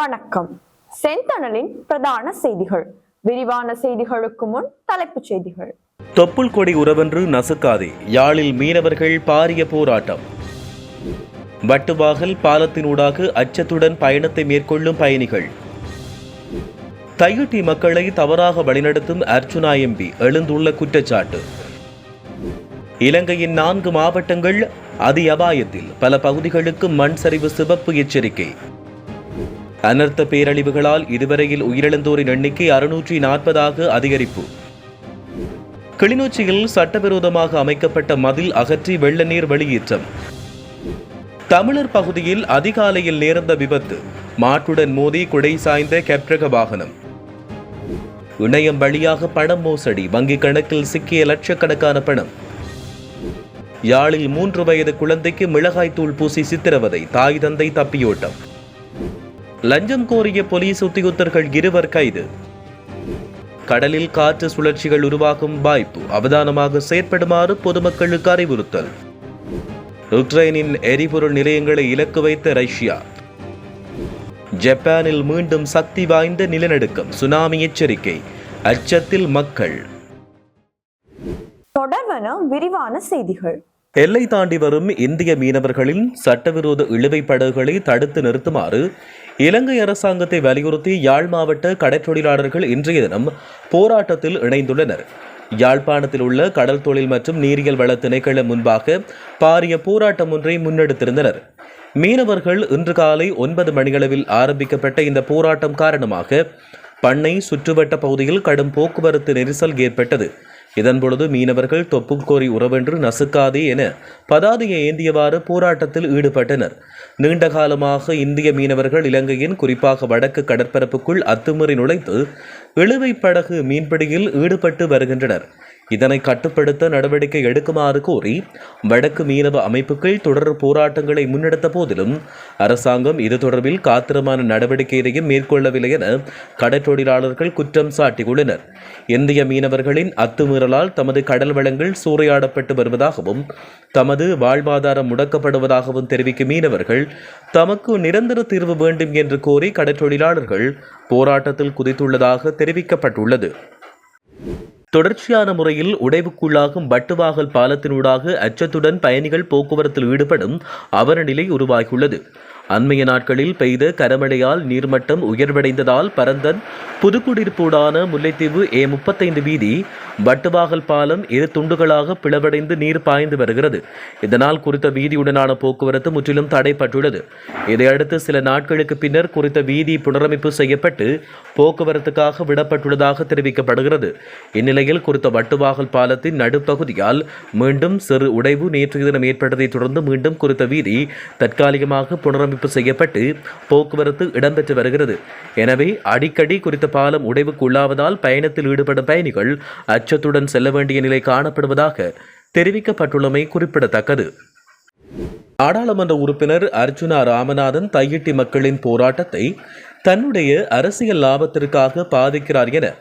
வணக்கம். செந்தணலின் பிரதான செய்திகள். விரிவான செய்திகளுக்கு முன் தலைப்புச் செய்திகள். தொப்புள் கொடி உறவென்று நசுக்காதே யாழில் மீனவர்கள் பாரிய போராட்டம். வட்டுவாகல் பாலத்தினூடாக அச்சத்துடன் பயணத்தை மேற்கொள்ளும் பயணிகள். தையிட்டி மக்களை தவறாக வழிநடத்தும் அர்ச்சுனா எம்பி எழுந்துள்ள குற்றச்சாட்டு. இலங்கையின் நான்கு மாவட்டங்கள் அதி அபாயத்தில் பல பகுதிகளுக்கு மண் சரிவு சிவப்பு எச்சரிக்கை. அனர்த்த பேரழிவுகளால் இதுவரையில் உயிரிழந்தோரின் எண்ணிக்கை அறுநூற்றி நாற்பதாக அதிகரிப்பு. கிளிநொச்சியில் சட்டவிரோதமாக அமைக்கப்பட்ட மதில் அகற்றி வெள்ள நீர் வெளியேற்றம். தமிழர் பகுதியில் அதிகாலையில் நேர்ந்த விபத்து. மாட்டுடன் மோதி குடை சாய்ந்த கெப்ரக வாகனம். இணையம் வழியாக பணம் மோசடி. வங்கிக் கணக்கில் சிக்கிய லட்சக்கணக்கான பணம். யாழில் மூன்று வயது குழந்தைக்கு மிளகாய்த்தூள் பூசி சித்திரவதை. தாய் தந்தை தப்பியோட்டம். லஞ்சம் கோரிய போலீஸ் உத்தியோகத்தர்கள் இருவர் கைது. கடலில் காற்று சுழற்சிகள் உருவாகும் வாய்ப்பு அவதானமாக செயற்படுமாறு பொதுமக்களுக்கு அறிவுறுத்தல். உக்ரைனின் எரிபொருள் நிலையங்களை இலக்கு வைத்த ரஷ்யா. ஜப்பானில் மீண்டும் சக்தி வாய்ந்த நிலநடுக்கம் சுனாமி எச்சரிக்கை அச்சத்தில் மக்கள். தொடர்வன விரிவான செய்திகள். எல்லை தாண்டி வரும் இந்திய மீனவர்களின் சட்டவிரோத இழுவை படகுகளை தடுத்து நிறுத்துமாறு இலங்கை அரசாங்கத்தை வலியுறுத்தி யாழ் மாவட்ட கடற்றொழிலாளர்கள் இன்றைய தினம் போராட்டத்தில் இணைந்துள்ளனர். யாழ்ப்பாணத்தில் உள்ள கடல் தொழில் மற்றும் நீரியல் வள திணைக்களம் முன்பாக பாரிய போராட்டம் ஒன்றை முன்னெடுத்திருந்தனர். மீனவர்கள் இன்று காலை ஒன்பது மணியளவில் ஆரம்பிக்கப்பட்ட இந்த போராட்டம் காரணமாக பண்ணை சுற்றுவட்ட பகுதியில் கடும் போக்குவரத்து நெரிசல் ஏற்பட்டது. இதன்பொழுது மீனவர்கள் தொப்புக்கோரி உறவென்று நசுக்காதே என பதாதையை ஏந்தியவாறு போராட்டத்தில் ஈடுபட்டனர். நீண்ட காலமாக இந்திய மீனவர்கள் இலங்கையின் குறிப்பாக வடக்கு கடற்பரப்புக்குள் அத்துமீறி நுழைத்து இழுவை படகு மீன்பிடியில் ஈடுபட்டு வருகின்றனர். இதனை கட்டுப்படுத்த நடவடிக்கை எடுக்குமாறு கோரி வடக்கு மீனவ அமைப்புகள் தொடர் போராட்டங்களை முன்னெடுத்த போதிலும் அரசாங்கம் இது தொடர்பில் காத்திரமான நடவடிக்கை எதையும் மேற்கொள்ளவில்லை என கடற்றொழிலாளர்கள் குற்றம் சாட்டியுள்ளனர். இந்திய மீனவர்களின் அத்துமீறலால் தமது கடல் வளங்கள் சூறையாடப்பட்டு வருவதாகவும் தமது வாழ்வாதாரம் முடக்கப்படுவதாகவும் தெரிவிக்கும் மீனவர்கள் தமக்கு நிரந்தர தீர்வு வேண்டும் என்று கோரி கடற்றொழிலாளர்கள் போராட்டத்தில் குதித்துள்ளதாக தெரிவிக்கப்பட்டுள்ளது. தொடர்ச்சியான முறையில் உடைவுக்குள்ளாகும் வட்டுவாகல் பாலத்தினூடாக அச்சத்துடன் பயணிகள் போக்குவரத்தில் ஈடுபடும் அவலநிலை உருவாகியுள்ளது. அண்மைய நாட்களில் பெய்த கரமழையால் நீர்மட்டம் உயர்வடைந்ததால் பரந்தன் புதுக்குடியிருப்பூடான முல்லைத்தீவு ஏ முப்பத்தைந்து வீதி வட்டுவாகல் பாலம் இரு துண்டுகளாக பிளவடைந்து நீர் பாய்ந்து வருகிறது. இதனால் குறித்த வீதியுடனான போக்குவரத்து முற்றிலும் தடைப்பட்டுள்ளது இதையடுத்து சில நாட்களுக்கு பின்னர் குறித்த வீதி புனரமைப்பு செய்யப்பட்டு போக்குவரத்துக்காக விடப்பட்டுள்ளதாக தெரிவிக்கப்படுகிறது. இந்நிலையில் குறித்த வட்டுவாகல் பாலத்தின் நடுப்பகுதியால் மீண்டும் சிறு உடைவு நேற்றைய தினம் ஏற்பட்டதைத் தொடர்ந்து மீண்டும் குறித்த வீதி தற்காலிகமாக புனரமைப்பு செய்யப்பட்டு போக்குவரத்து இடம்பெற்று வருகிறது. எனவே அடிக்கடி குறித்த பாலம் உடைவுக்கு உள்ளாவதால் பயணத்தில் ஈடுபடும் பயணிகள் அச்சத்துடன் செல்ல வேண்டிய நிலை காணப்படுவதாக தெரிவிக்கப்பட்டுள்ளமை குறிப்பிடத்தக்கது. நாடாளுமன்ற உறுப்பினர் அர்ஜுனா ராமநாதன் தையிட்டி மக்களின் போராட்டத்தை தன்னுடைய அரசியல் லாபத்திற்காக பாதிக்கிறார் என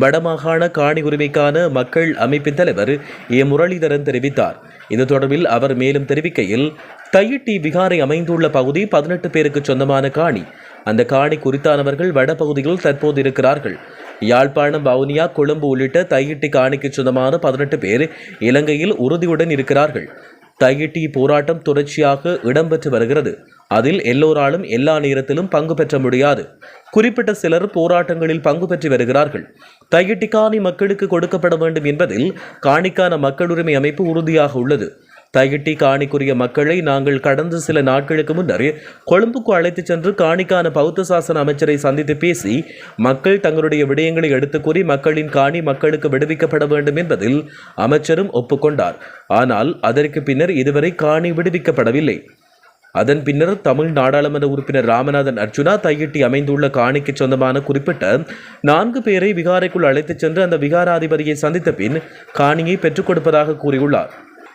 வடமாகாண காணி உரிமைக்கான மக்கள் அமைப்பின் தலைவர் ஏ. முரளிதரன் தெரிவித்தார். இது தொடர்பில் அவர் மேலும் தெரிவிக்கையில் தையிட்டி விகாரை அமைந்துள்ள பகுதி பதினெட்டு பேருக்கு சொந்தமான காணி. அந்த காணி குறித்தானவர்கள் வடபகுதியில் தற்போது இருக்கிறார்கள். யாழ்ப்பாணம் வவுனியா கொழும்பு உள்ளிட்ட தையிட்டி காணிக்கு சொந்தமான பதினெட்டு பேர் இலங்கையில் உறுதியுடன் இருக்கிறார்கள். தையிட்டி போராட்டம் தொடர்ச்சியாக இடம்பெற்று வருகிறது. அதில் எல்லோராலும் எல்லா நேரத்திலும் பங்கு பெற்ற முடியாது. குறிப்பிட்ட சிலர் போராட்டங்களில் பங்கு பெற்று வருகிறார்கள். தையிட்டி காணி மக்களுக்கு கொடுக்கப்பட வேண்டும் என்பதில் காணிக்கான மக்கள் உரிமை அமைப்பு உறுதியாக உள்ளது. தையிட்டி காணிக்குரிய மக்களை நாங்கள் கடந்த சில நாட்களுக்கு முன்னர் கொழும்புக்கு அழைத்துச் சென்று காணிக்கான பௌத்த சாசன அமைச்சரை சந்தித்து பேசி மக்கள் தங்களுடைய விடயங்களை எடுத்துக் கூறி மக்களின் காணி மக்களுக்கு விடுவிக்கப்பட வேண்டும் என்பதில் அமைச்சரும் ஒப்புக்கொண்டார். ஆனால் அதற்கு பின்னர் இதுவரை காணி விடுவிக்கப்படவில்லை. அதன் பின்னர் தமிழ் நாடாளுமன்ற உறுப்பினர் ராமநாதன் அர்ஜுனா தையிட்டி அமைந்துள்ள காணிக்கு சொந்தமான குறிப்பிட்ட நான்கு பேரை விகாரைக்குள் அழைத்துச் சென்று அந்த விகாராதிபதியை சந்தித்த பின் காணியை பெற்றுக் கொடுப்பதாக கூறியுள்ளார்.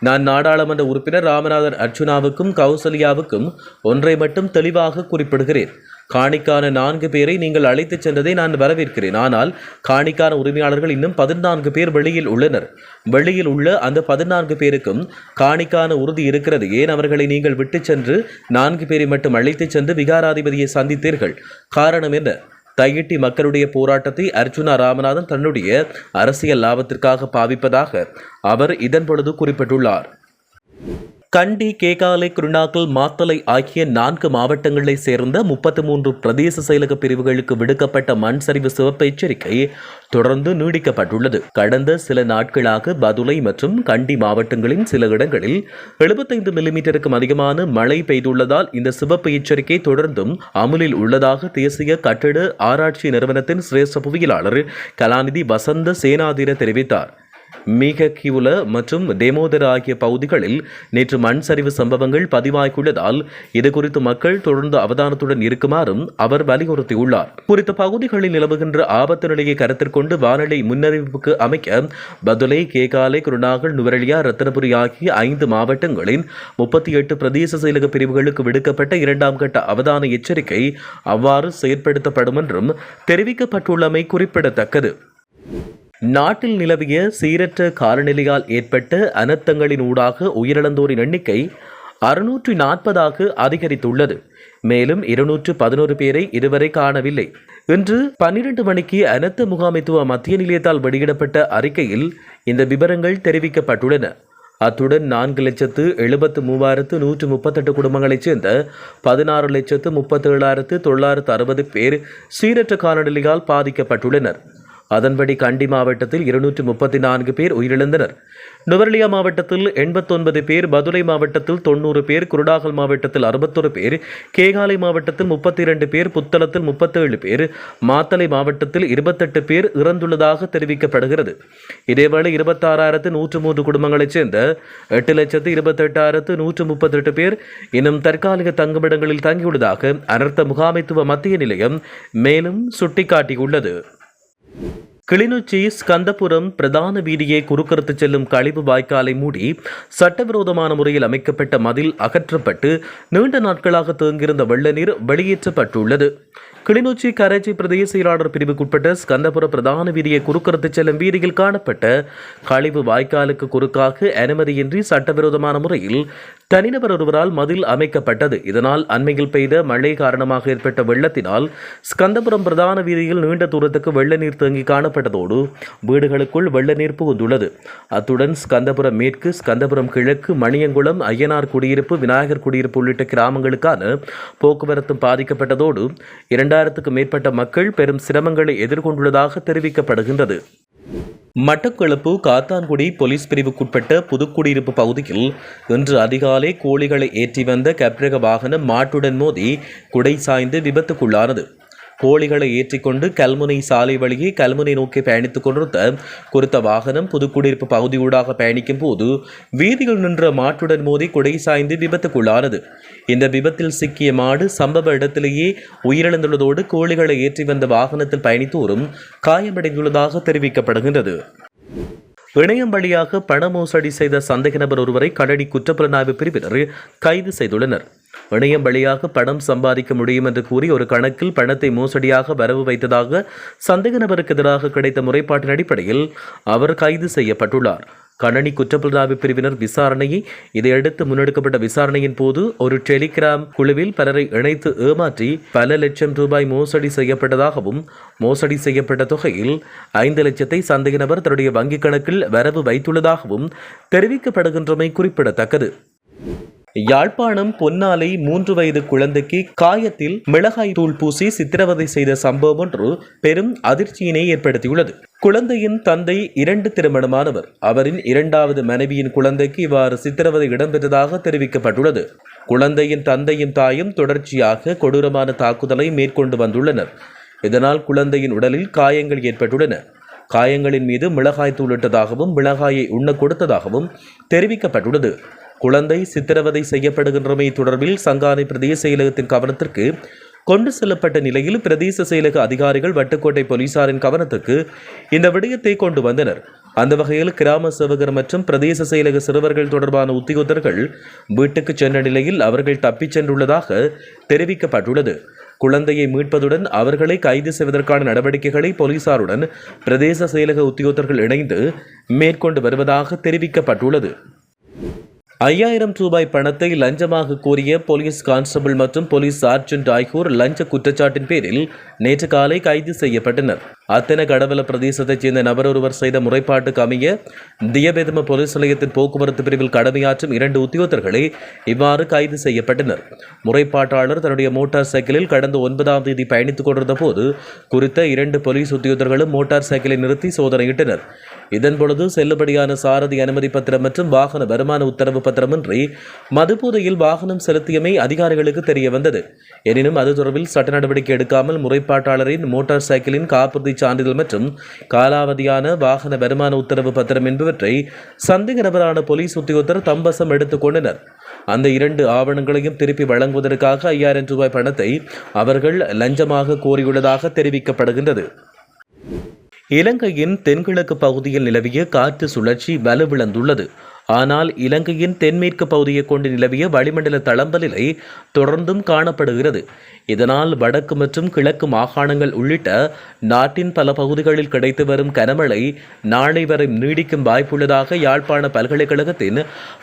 நான் நாடாளுமன்ற உறுப்பினர் ராமநாதன் அர்ச்சுனாவுக்கும் கௌசல்யாவுக்கும் ஒன்றை மட்டும் தெளிவாக குறிப்பிடுகிறேன். காணிக்கான நான்கு பேரை நீங்கள் அழைத்துச் சென்றதை நான் வரவேற்கிறேன். ஆனால் காணிக்கான உரிமையாளர்கள் இன்னும் பதினான்கு பேர் வெளியில் உள்ளனர். வெளியில் உள்ள அந்த பதினான்கு பேருக்கும் காணிக்கான உறுதி இருக்கிறது. ஏன் அவர்களை நீங்கள் விட்டுச் சென்று நான்கு பேரை மட்டும் அழைத்துச் சென்று விகாராதிபதியை சந்தித்தீர்கள்? காரணம் என்ன? தையிட்டி மக்களுடைய போராட்டத்தை அர்ஜுனா ராமநாதன் தன்னுடைய அரசியல் லாபத்திற்காக பாவிப்பதாக அவர் இதன் பொழுது குறிப்பிட்டுள்ளார். கண்டி கேகாலை குருணாக்கல் மாத்தலை ஆகிய நான்கு மாவட்டங்களைச் சேர்ந்த முப்பத்தி மூன்று பிரதேச செயலக பிரிவுகளுக்கு விடுக்கப்பட்ட மண் சரிவு சிவப்பு எச்சரிக்கை தொடர்ந்து நீடிக்கப்பட்டுள்ளது. கடந்த சில நாட்களாக பதுளை மற்றும் கண்டி மாவட்டங்களின் சில இடங்களில் எழுபத்தைந்து மில்லிமீட்டருக்கும் அதிகமான மழை பெய்துள்ளதால் இந்த சிவப்பு எச்சரிக்கை தொடர்ந்தும் அமுலில் உள்ளதாக தேசிய கட்டிட ஆராய்ச்சி நிறுவனத்தின் சிரேஷ்ட புவியியலாளர் கலாநிதி வசந்த சேனாதிர தெரிவித்தார். மிக மற்றும் டெமோதர் ஆகிய பகுதிகளில் நேற்று மண் சரிவு சம்பவங்கள் பதிவாகியுள்ளதால் இது குறித்து மக்கள் தொடர்ந்து அவதானத்துடன் இருக்குமாறும் அவர் வலியுறுத்தியுள்ளார். குறித்த பகுதிகளில் நிலவுகின்ற ஆபத்து நிலையை கருத்தில் கொண்டு வானிலை முன்னறிவிப்புக்கு அமைக்க பதுலை கேகாலை குருநாகல் நுவரெலியா ரத்தனபுரி ஆகிய ஐந்து மாவட்டங்களின் முப்பத்தி எட்டு பிரதேச செயலக பிரிவுகளுக்கு விடுக்கப்பட்ட இரண்டாம் கட்ட அவதான எச்சரிக்கை அவ்வாறு செயற்படுத்தப்படும் என்றும் தெரிவிக்கப்பட்டுள்ளமை குறிப்பிடத்தக்கது. நாட்டில் நிலவிய சீரற்ற காலநிலையால் ஏற்பட்ட அனர்த்தங்களின் ஊடாக உயிரிழந்தோரின் எண்ணிக்கை அறுநூற்றி நாற்பதாக அதிகரித்துள்ளது. மேலும் இருநூற்று பதினோரு பேரை இதுவரை காணவில்லை. இன்று பன்னிரண்டு மணிக்கு அனர்த்த முகாமைத்துவ மத்திய நிலையத்தால் வெளியிடப்பட்ட அறிக்கையில் இந்த விவரங்கள் தெரிவிக்கப்பட்டுள்ளன. அத்துடன் நான்கு லட்சத்து எழுபத்து மூவாயிரத்து நூற்று முப்பத்தெட்டு குடும்பங்களைச் சேர்ந்த பதினாறு லட்சத்து முப்பத்தேழாயிரத்து தொள்ளாயிரத்து அறுபது பேர் சீரற்ற காலநிலையால் பாதிக்கப்பட்டுள்ளனர். அதன்படி கண்டி மாவட்டத்தில் இருநூற்று முப்பத்தி நான்கு பேர் உயிரிழந்தனர். நுவர்லியா மாவட்டத்தில் எண்பத்தொன்பது பேர் பதுளை மாவட்டத்தில் தொண்ணூறு பேர் குருடாகல் மாவட்டத்தில் அறுபத்தொரு பேர் கேகாலை மாவட்டத்தில் முப்பத்தி இரண்டு பேர் புத்தளத்தில் முப்பத்தேழு பேர் மாத்தலை மாவட்டத்தில் இருபத்தெட்டு பேர் இறந்துள்ளதாக தெரிவிக்கப்படுகிறது. இதேவேளை இருபத்தாறாயிரத்து நூற்று மூன்று குடும்பங்களைச் சேர்ந்த எட்டு லட்சத்து இருபத்தெட்டாயிரத்து நூற்று முப்பத்தெட்டு பேர் இன்னும் தற்காலிக தங்குமிடங்களில் தங்கியுள்ளதாக அனர்த்த முகாமைத்துவ மத்திய நிலையம் மேலும் சுட்டிக்காட்டியுள்ளது. கிளிநொச்சி ஸ்கந்தபுரம் பிரதான வீதியை குறுக்கறுத்து செல்லும் கழிவு வாய்க்காலை மூடி சட்டவிரோதமான முறையில் அமைக்கப்பட்ட மதில் அகற்றப்பட்டு நீண்ட நாட்களாக தேங்கியிருந்த வெள்ளநீர் வெளியேற்றப்பட்டுள்ளது. கிளிநொச்சி கரைச்சி பிரதேச செயலாளர் பிரிவுக்குட்பட்ட ஸ்கந்தபுர பிரதான வீதியை குறுக்கறுத்து செல்லும் வீதியில் காணப்பட்ட கழிவு வாய்க்காலுக்கு குறுக்காக அனுமதியின்றி சட்டவிரோதமான முறையில் தனிநபர் ஒருவரால் மதில் அமைக்கப்பட்டது. இதனால் அண்மையில் பெய்த மழை காரணமாக ஏற்பட்ட வெள்ளத்தினால் ஸ்கந்தபுரம் பிரதான வீதியில் நீண்ட தூரத்துக்கு வெள்ள நீர் தேங்கி காணப்பட்டதோடு வீடுகளுக்குள் வெள்ள நீர் புகுந்துள்ளது. அத்துடன் ஸ்கந்தபுரம் மேற்கு ஸ்கந்தபுரம் கிழக்கு மணியங்குளம் ஐயனார் குடியிருப்பு விநாயகர் குடியிருப்பு உள்ளிட்ட கிராமங்களுக்கான போக்குவரத்தும் பாதிக்கப்பட்டதோடு இரண்டாயிரத்துக்கும் மேற்பட்ட மக்கள் பெரும் சிரமங்களை எதிர்கொண்டுள்ளதாக தெரிவிக்கப்படுகின்றது. மட்டக்களப்பு காத்தான்குடி போலீஸ் பிரிவுக்குட்பட்ட புதுக்குடியிருப்பு பகுதியில் இன்று அதிகாலை கோழிகளை ஏற்றி வந்த கப்ரக வாகனம் மாட்டுடன் மோதி குடை சாய்ந்து விபத்துக்குள்ளானது. கோழிகளை ஏற்றிக்கொண்டு கல்முனை சாலை வழியே கல்முனை நோக்கி பயணித்துக் கொண்டிருந்த குறித்த வாகனம் புதுக்குடியிருப்பு பகுதியூடாக பயணிக்கும் போது வீதியில் நின்ற மாட்டுடன் மோதி குடை சாய்ந்து விபத்துக்குள்ளானது. இந்த விபத்தில் சிக்கிய மாடு சம்பவ இடத்திலேயே உயிரிழந்துள்ளதோடு கோழிகளை ஏற்றி வந்த வாகனத்தில் பயணித்தோரும் காயமடைந்துள்ளதாக தெரிவிக்கப்படுகின்றது. இணையம் வழியாக பண மோசடி செய்த சந்தேக நபர் ஒருவரை கடடி குற்றப்புலனாய்வு பிரிவினர் கைது செய்துள்ளனர். இணையம் வழியாக பணம் சம்பாதிக்க முடியும் என்று கூறி ஒரு கணக்கில் பணத்தை மோசடியாக வரவு வைத்ததாக சந்தேக நபருக்கு எதிராக கிடைத்த முறைப்பாட்டின் அடிப்படையில் அவர் கைது செய்யப்பட்டுள்ளார். கணனி குற்றப்புலனாய்வு பிரிவினர் விசாரணையை இதையடுத்து முன்னெடுக்கப்பட்ட விசாரணையின் போது ஒரு டெலிகிராம் குழுவில் பலரை இணைத்து ஏமாற்றி பல லட்சம் ரூபாய் மோசடி செய்யப்பட்டதாகவும் மோசடி செய்யப்பட்ட தொகையில் ஐந்து லட்சத்தை சந்தேக நபர் தன்னுடைய வங்கிக் கணக்கில் வரவு வைத்துள்ளதாகவும் தெரிவிக்கப்படுகின்றமை குறிப்பிடத்தக்கது. யாழ்ப்பாணம் பொன்னாலை மூன்று வயது குழந்தைக்கு காயத்தில் மிளகாய் தூள் பூசி சித்திரவதை செய்த சம்பவம் ஒன்று பெரும் அதிர்ச்சியினை ஏற்படுத்தியுள்ளது. குழந்தையின் தந்தை இரண்டு திருமணமானவர். அவரின் இரண்டாவது மனைவியின் குழந்தைக்கு இவ்வாறு சித்திரவதை இடம்பெற்றதாக தெரிவிக்கப்பட்டுள்ளது. குழந்தையின் தந்தையும் தாயும் தொடர்ச்சியாக கொடூரமான தாக்குதலை மேற்கொண்டு வந்துள்ளனர். இதனால் குழந்தையின் உடலில் காயங்கள் ஏற்பட்டுள்ளன. காயங்களின் மீது மிளகாய் தூளிட்டதாகவும் மிளகாயை உண்ண கொடுத்ததாகவும் தெரிவிக்கப்பட்டுள்ளது. குழந்தை சித்திரவதை செய்யப்படுகின்றமை தொடர்பில் சங்கானை பிரதேச செயலகத்தின் கவனத்திற்கு கொண்டு செல்லப்பட்ட நிலையில் பிரதேச செயலக அதிகாரிகள் வட்டுக்கோட்டை போலீசாரின் கவனத்துக்கு இந்த விடயத்தை கொண்டு வந்தனர். அந்த வகையில் கிராம சேவகர் மற்றும் பிரதேச செயலக சிறுவர்கள் தொடர்பான உத்தியோகத்தர்கள் வீட்டுக்கு சென்ற நிலையில் அவர்கள் தப்பிச் சென்றுள்ளதாக தெரிவிக்கப்பட்டுள்ளது. குழந்தையை மீட்பதுடன் அவர்களை கைது செய்வதற்கான நடவடிக்கைகளை போலீசாருடன் பிரதேச செயலக உத்தியோகத்தர்கள் இணைந்து மேற்கொண்டு வருவதாக தெரிவிக்கப்பட்டுள்ளது. ஐயாயிரம் ரூபாய் பணத்தை லஞ்சமாக கோரிய போலீஸ் கான்ஸ்டபிள் மற்றும் போலீஸ் சார்ஜென்ட் ஆகியோர் லஞ்ச குற்றச்சாட்டின் பேரில் நேற்று காலை கைது செய்யப்பட்டனர். அத்தன கடவல பிரதேசத்தைச் சேர்ந்த நபர் ஒருவர் செய்த முறைப்பாட்டுக்கு அமைய தியபேதம போலீஸ் நிலையத்தின் போக்குவரத்து பிரிவில் கடமையாற்றும் இரண்டு உத்தியோகத்தர்களே இவ்வாறு கைது செய்யப்பட்டனர். முறைப்பாட்டாளர் தன்னுடைய மோட்டார் சைக்கிளில் கடந்த ஒன்பதாம் தேதி பயணித்துக் கொண்டிருந்த போது குறித்த இரண்டு போலீஸ் உத்தியோகர்களும் மோட்டார் சைக்கிளை நிறுத்தி சோதனையிட்டனர். இதன் பொழுது செல்லுபடியான சாரதி அனுமதி பத்திரம் மற்றும் வாகன வருமான உத்தரவு பத்திரமின்றி மதுபோதையில் வாகனம் செலுத்தியமை அதிகாரிகளுக்கு தெரிய வந்தது. எனினும் அது தொடர்பில் சட்ட நடவடிக்கை எடுக்காமல் முறைப்பாட்டாளரின் மோட்டார் சைக்கிளின் காப்புறுதி சான்றிதழ் மற்றும் காலாவதியான வாகன வருமான உத்தரவு பத்திரம் என்பவற்றை சந்தேக நபரான போலீஸ் உத்தியோகத்தர் தம்பசம் எடுத்துக் கொண்டனர். அந்த இரண்டு ஆவணங்களையும் திருப்பி வழங்குவதற்காக ஐயாயிரம் ரூபாய் பணத்தை அவர்கள் லஞ்சமாக கோரியுள்ளதாக தெரிவிக்கப்படுகின்றது. இலங்கையின் தென்கிழக்கு பகுதியில் நிலவிய காற்று சுழற்சி வலுவிழந்துள்ளது. ஆனால் இலங்கையின் தென்மேற்கு பகுதியை கொண்டு நிலவிய வளிமண்டல தளம்பலிலை தொடர்ந்தும் காணப்படுகிறது. இதனால் வடக்கு மற்றும் கிழக்கு மாகாணங்கள் உள்ளிட்ட நாட்டின் பல பகுதிகளில் கிடைத்து வரும் கனமழை நாளை வரை நீடிக்கும் வாய்ப்புள்ளதாக யாழ்ப்பாண பல்கலைக்கழகத்தின்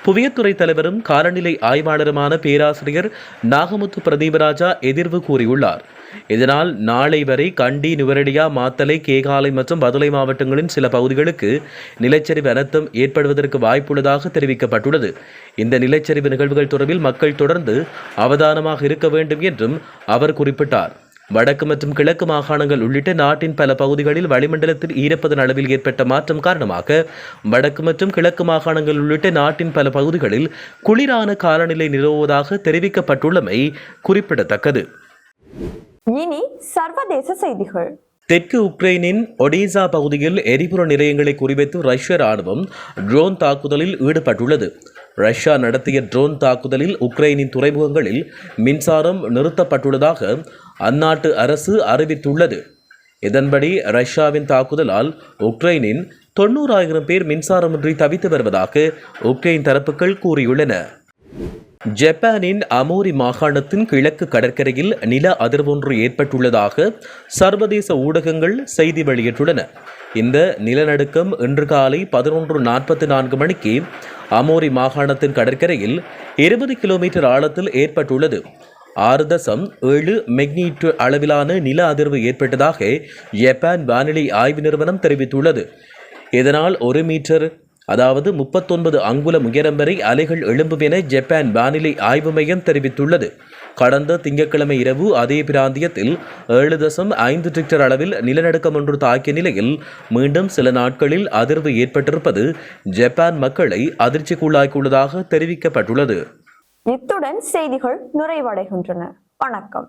புவியத்துறை தலைவரும் காலநிலை ஆய்வாளருமான பேராசிரியர் நாகமுத்து பிரதீபராஜா எதிர்வு கூறியுள்ளார். இதனால் நாளை வரை கண்டி நுவரெலியா மாத்தலை கேகாலை மற்றும் பதுளை மாவட்டங்களின் சில பகுதிகளுக்கு நிலச்சரிவு அனர்த்தம் ஏற்படுவதற்கு வாய்ப்புள்ளதாக தெரிவிக்கப்பட்டுள்ளது. இந்த நிலச்சரிவு நிகழ்வுகள் தொடர்பில் மக்கள் தொடர்ந்து அவதானமாக இருக்க வேண்டும் என்றும் அவர் குறிப்பிட்டார். வடக்கு மற்றும் கிழக்கு மாகாணங்கள் உள்ளிட்ட நாட்டின் பல பகுதிகளில் வளிமண்டலத்தில் ஈரப்பதன் அளவில் ஏற்பட்ட மாற்றம் காரணமாக வடக்கு மற்றும் கிழக்கு மாகாணங்கள் உள்ளிட்ட நாட்டின் பல பகுதிகளில் குளிரான காலநிலை நிலவுவதாக தெரிவிக்கப்பட்டுள்ளமை குறிப்பிடத்தக்கது. இனி சர்வதேச செய்திகள். தெற்கு உக்ரைனின் ஒடிசா பகுதியில் எரிபொருள் நிலையங்களை குறிவைத்து ரஷ்ய ராணுவம் ட்ரோன் தாக்குதலில் ஈடுபட்டுள்ளது. ரஷ்யா நடத்திய ட்ரோன் தாக்குதலில் உக்ரைனின் துறைமுகங்களில் மின்சாரம் நிறுத்தப்பட்டுள்ளதாக அந்நாட்டு அரசு அறிவித்துள்ளது. இதன்படி ரஷ்யாவின் தாக்குதலால் உக்ரைனின் தொண்ணூறாயிரம் பேர் மின்சாரமின்றி தவித்து வருவதாக உக்ரைன் தரப்புகள் கூறியுள்ளன. ஜப்பானின் அமோரி மாகாணத்தின் கிழக்கு கடற்கரையில் நில அதிர்வொன்று ஏற்பட்டுள்ளதாக சர்வதேச ஊடகங்கள் செய்தி வெளியிட்டுள்ளன. இந்த நிலநடுக்கம் இன்று காலை பதினொன்று நாற்பத்தி நான்கு மணிக்கு அமோரி மாகாணத்தின் கடற்கரையில் இருபது கிலோமீட்டர் ஆழத்தில் ஏற்பட்டுள்ளது. ஆறு தசம் ஏழு மெக்னீட்டு அளவிலான நில அதிர்வு ஏற்பட்டதாக ஜப்பான் வானிலை ஆய்வு நிறுவனம் தெரிவித்துள்ளது. இதனால் ஒரு மீட்டர் அதாவது முப்பத்தொன்பது அங்குலம் உயரம் வரை அலைகள் எழும்பும் என ஜப்பான் வானிலை ஆய்வு மையம் தெரிவித்துள்ளது. கடந்த திங்கட்கிழமை இரவு அதே பிராந்தியத்தில் ஏழு தசம் ஐந்து ரிக்டர் அளவில் நிலநடுக்கம் ஒன்று தாக்கிய நிலையில் மீண்டும் சில நாட்களில் அதிர்வு ஏற்பட்டிருப்பது ஜப்பான் மக்களை அதிர்ச்சிக்குள்ளாக்கியுள்ளதாக தெரிவிக்கப்பட்டுள்ளது. இத்துடன் செய்திகள் நிறைவடைகின்றன. வணக்கம்.